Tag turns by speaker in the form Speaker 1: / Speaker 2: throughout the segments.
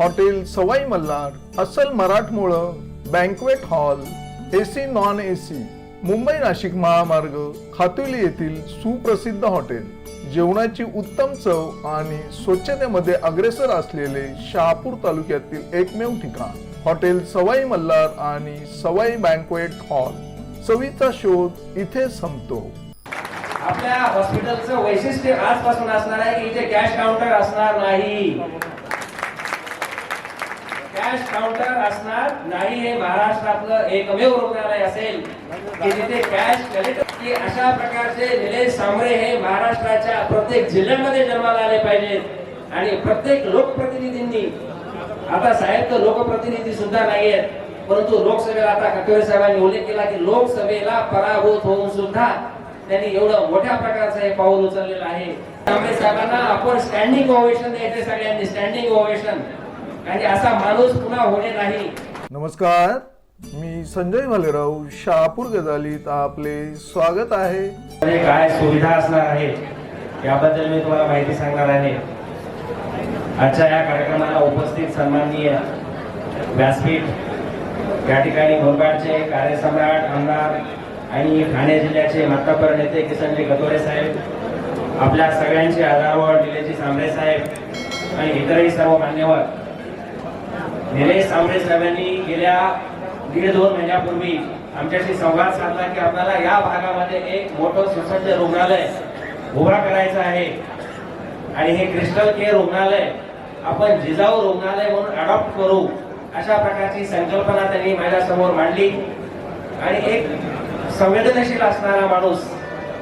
Speaker 1: Hotel Sawai Malhar अस्सल मराठमोळं banquet hall AC non AC Mumbai Nashik महामार्ग खातुली येथील सुप्रसिद्ध हॉटेल. जेवणाची उत्तम चव आणि स्वच्छतेमध्ये अग्रेसर असलेले शहापूर तालुक्यातील एकमेव ठिकाण. हॉटेल सवाई मल्हार आणि सवाई बँकवेट हॉल चवीचा शोध इथे संपतो.
Speaker 2: आपल्या हॉस्पिटलचं वैशिष्ट्य आजपासून असणार आहे की इथे कॅश काउंटर असणार नाही. कॅश काउंटर असणार? नाही हे महाराष्ट्रातलं एकमेव रुग्णालय असेल. की जिथे कॅश कलेक्ट की अशा प्रकारचे निलेश सांबरे हे महाराष्ट्राच्या प्रत्येक जिल्ह्यामध्ये जन्माला आले पाहिजेत. आणि प्रत्येक लोकप्रतिनिधींनी आता साहेब तर लोकप्रतिनिधी सुद्धा नाहीयेत परंतु लोकसभेला आता कटोरे साहेबांनी उल्लेख केला की लोकसभेला पराभूत होऊन सुद्धा त्यांनी एवढं मोठ्या प्रकारचं हे पाऊल उचललेलं आहे. तांबे साहेबांना आपण स्टँडिंग ओव्हेशन द्यायचे सगळ्यांनी स्टँडिंग ओव्हेशन आणि असा माणूस पुन्हा होणे नाही.
Speaker 1: नमस्कार मी संजय भालेराव शहापूर गजालीत आपले स्वागत आहे.
Speaker 2: काय सुविधा असणार आहे? याबद्दल मी तुम्हाला माहिती सांगणार आहे. आजच्या या कार्यक्रमाला उपस्थित सन्माननीय व्यासपीठ या ठिकाणी मुरबाडचे कार्यसम्राट आमदार आणि ठाणे जिल्ह्याचे मातब्बर नेते किसनजी गदोरे साहेब आपल्या सगळ्यांचे आधारवर निलेशजी सांबरे साहेब आणि इतरही सर्व मान्यवर निलेश सावरे साहेबांनी गेल्या दीड दोन महिन्यापूर्वी आमच्याशी संवाद साधला की आपल्याला या भागामध्ये एक मोठं सुसज्ज रुग्णालय उभा करायचं आहे. आणि हे क्रिस्टल केअर रुग्णालय आपण जिजाऊ रुग्णालय म्हणून अडॉप्ट करू अशा प्रकारची संकल्पना त्यांनी माझ्यासमोर मांडली. आणि एक संवेदनशील असणारा माणूस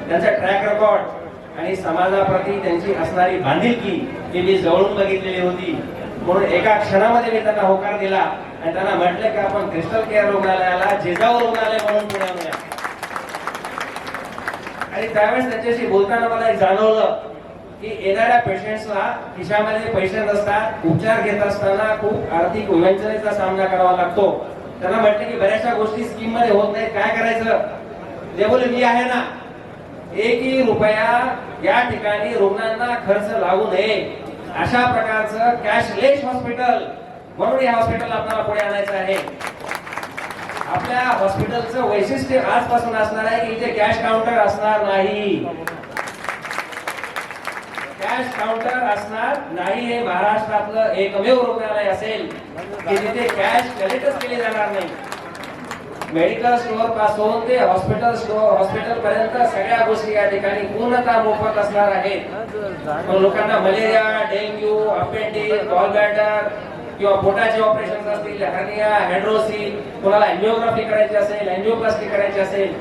Speaker 2: त्यांचा ट्रॅक रेकॉर्ड आणि समाजाप्रती त्यांची असणारी बांधिलकी ही मी जवळून बघितलेली होती. म्हणून एका क्षणामध्ये मी त्यांना होकार दिला आणि त्यांना म्हटलं की आपण क्रिस्टल केअर रुग्णालयाला जेजाऊ रुग्णालय म्हणून पुढे आणि त्यावेळेस त्यांच्याशी बोलताना मला एक जाणवलं की येणाऱ्या पेशंट्सला खिशामध्ये पैसे नसतात उपचार घेत असताना खूप आर्थिक विवंचनेचा सामना करावा लागतो. त्यांना म्हटलं की बऱ्याचशा गोष्टी स्कीममध्ये होत नाहीत. काय करायचं? ते बोले मी आहे ना. एकही रुपया या ठिकाणी रुग्णांना खर्च लागू नये. अशा प्रकारचं कॅशलेस हॉस्पिटल म्हणून हे हॉस्पिटल आपल्याला पुढे आणायचं आहे. आपल्या हॉस्पिटलचं वैशिष्ट्य आजपासून असणार आहे की इथे कॅश काउंटर असणार नाही. कॅश काउंटर असणार नाही हे महाराष्ट्रातलं एकमेव रुग्णालय असेल की तिथे कॅश कलेक्टच केले जाणार नाही. मेडिकल स्टोअरपासून ते हॉस्पिटल स्टोअर हॉस्पिटल पर्यंत सगळ्या गोष्टी या ठिकाणी पूर्णतः मोफत असणार आहेत. लोकांना मलेरिया डेंग्यू अपेंडिक्स गॉलबॅटर किंवा पोटाचे ऑपरेशन असतील हर्निया हायड्रोसिल कोणाला अँजिओग्राफी करायची असेल अँजिओप्लास्टी करायची असेल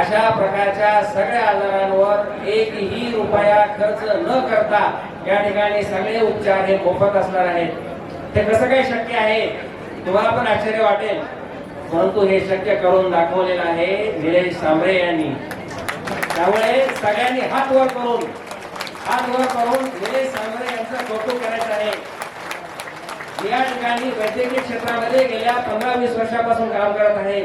Speaker 2: अशा प्रकारच्या सगळ्या आजारांवर एकही रुपया खर्च न करता या ठिकाणी सगळे उपचार हे मोफत असणार आहेत. ते कसं काय शक्य आहे? तुम्हाला पण आश्चर्य वाटेल. परंतु हे शक्य करून दाखवलेलं आहे निलेश सांबरे यांनी. त्यामुळे सगळ्यांनी हात वर करून हात वर करून निलेश सांबरे यांचं कौतुक करायचं आहे. या ठिकाणी वैद्यकीय क्षेत्रामध्ये गेल्या पंधरा वीस वर्षापासून काम करत आहे.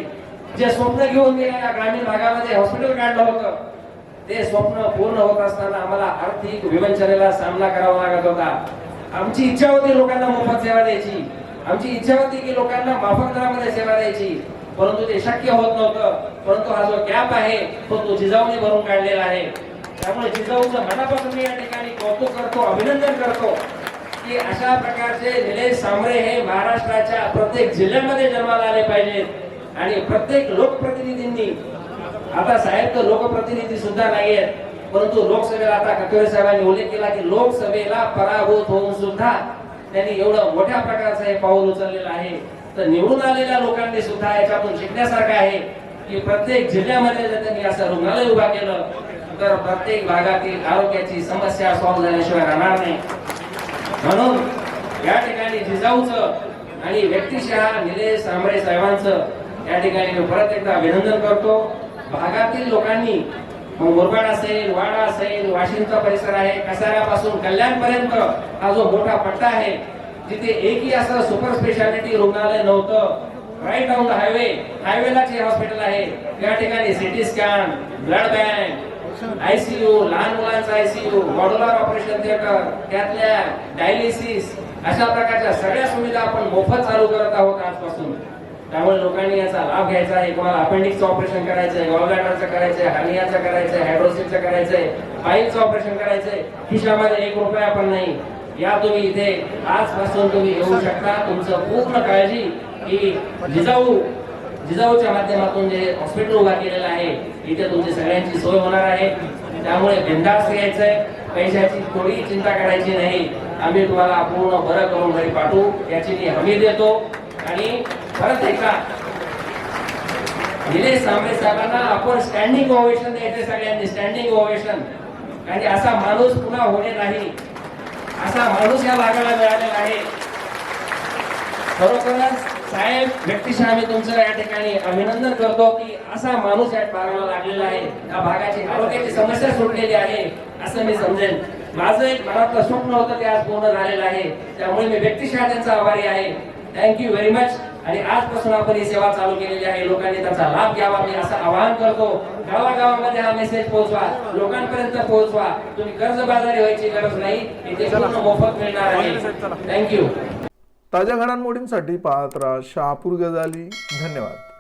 Speaker 2: जे स्वप्न घेऊन मी या ग्रामीण भागामध्ये हॉस्पिटल काढलं होतं ते स्वप्न पूर्ण होत असताना आम्हाला आर्थिक विवंचनेला सामना करावा लागत होता. आमची इच्छा होती लोकांना मोफत सेवा द्यायची. आमची इच्छा होती की लोकांना माफक दरामध्ये सेवा द्यायची. परंतु ते शक्य होत नव्हतं. परंतु हा जो गॅप आहे तो तो जिजाऊने भरून काढलेला आहे. त्यामुळे जिजाऊचं मनापासून मी या ठिकाणी कौतुक करतो अभिनंदन करतो की अशा प्रकारचे निलेश सांबरे हे महाराष्ट्राच्या प्रत्येक जिल्ह्यामध्ये जन्माला आले पाहिजेत. आणि प्रत्येक लोकप्रतिनिधींनी आता साहेब तर लोकप्रतिनिधी सुद्धा नाहीयेत परंतु लोकसभेला आता कटोरे साहेबांनी उल्लेख केला की लोकसभेला पराभूत होऊन सुद्धा त्यांनी एवढं मोठ्या प्रकारचं हे पाऊल उचललेलं आहे. तर निवडून आलेल्या लोकांनी सुद्धा याच्यातून शिकण्यासारखं आहे की प्रत्येक जिल्ह्यामध्ये जर त्यांनी असं रुग्णालय उभा केलं तर प्रत्येक भागातील आरोग्याची समस्या सॉल्व्ह झाल्याशिवाय राहणार नाही. म्हणून या ठिकाणी जिजाऊचं आणि व्यक्तिशः निलेश सांबरे साहेबांचं या ठिकाणी मी परत एकदा अभिनंदन करतो. भागातील लोकांनी मग मुरबाड असेल वाडा असेल वाशिमचा परिसर आहे कसाऱ्यापासून कल्याणपर्यंत हा जो मोठा पट्टा आहे जिथे एकही असं सुपर स्पेशालिटी रुग्णालय नव्हतं. राईट ऑन द हायवे हायवेला जे हॉस्पिटल आहे. त्या ठिकाणी CT scan blood bank ICU लहान मुलांचा आयसीयू मॉड्युलर ऑपरेशन थिएटर त्यातल्या डायलिसिस अशा प्रकारच्या सगळ्या सुविधा आपण मोफत चालू करत आहोत आजपासून. त्यामुळे लोकांनी याचा लाभ घ्यायचा आहे. कोणाला अपेंडिक्सचं ऑपरेशन करायचंय गॉलब्लॅडरचं करायचंय हार्नियाचं करायचंय हायड्रोसिसचं करायचंय पाईलचं ऑपरेशन करायचंय खिशामध्ये एक रुपया पण नाही. या तुम्ही इथे आजपासून तुम्ही येऊ शकता. तुमचं पूर्ण काळजी की जिजाऊ जिजाऊच्या माध्यमातून जे हॉस्पिटल उभा केलेलं आहे इथे तुमची सगळ्यांची सोय होणार आहे. त्यामुळे बिंदास यायचंय पैशाची थोडी चिंता करायची नाही. आम्ही तुम्हाला पूर्ण बरं करून घरी पाठवू. याची मी हमी देतो. आणि खरंच आहे का? निलेश सांबळे साहेबांना आपण स्टँडिंग ओवेशन द्यायचं सगळ्यांनी स्टँडिंग ओवेशन आणि असा माणूस पुन्हा होणे नाही. असा माणूस या भागाला मिळालेला आहे. खरोखरच साहेब व्यक्तिशः आम्ही तुमचं या ठिकाणी अभिनंदन करतो की असा माणूस या भागाला लागलेला आहे. या भागाची आरोग्याची समस्या सुटलेली आहे असं मी समजेल माझं एक मनातलं स्वप्न होतं ते आज पूर्ण झालेलं आहे. त्यामुळे मी व्यक्तिशः त्यांचा आभारी आहे. थँक्यू व्हेरी मच आणि आजपासून आपण ही सेवा चालू केलेली आहे. लोकांनी त्याचा लाभ घ्यावा. मी असं आवाहन करतो गावागावामध्ये हा मेसेज पोहोचवा. लोकांपर्यंत पोहोचवा. तुम्ही कर्जबाजारी व्हायची गरज नाही. इथे मोफत मिळणार आहे. थँक्यू
Speaker 1: ताज्या घडामोडींसाठी पाहत राहा शहापूर गजाली. धन्यवाद.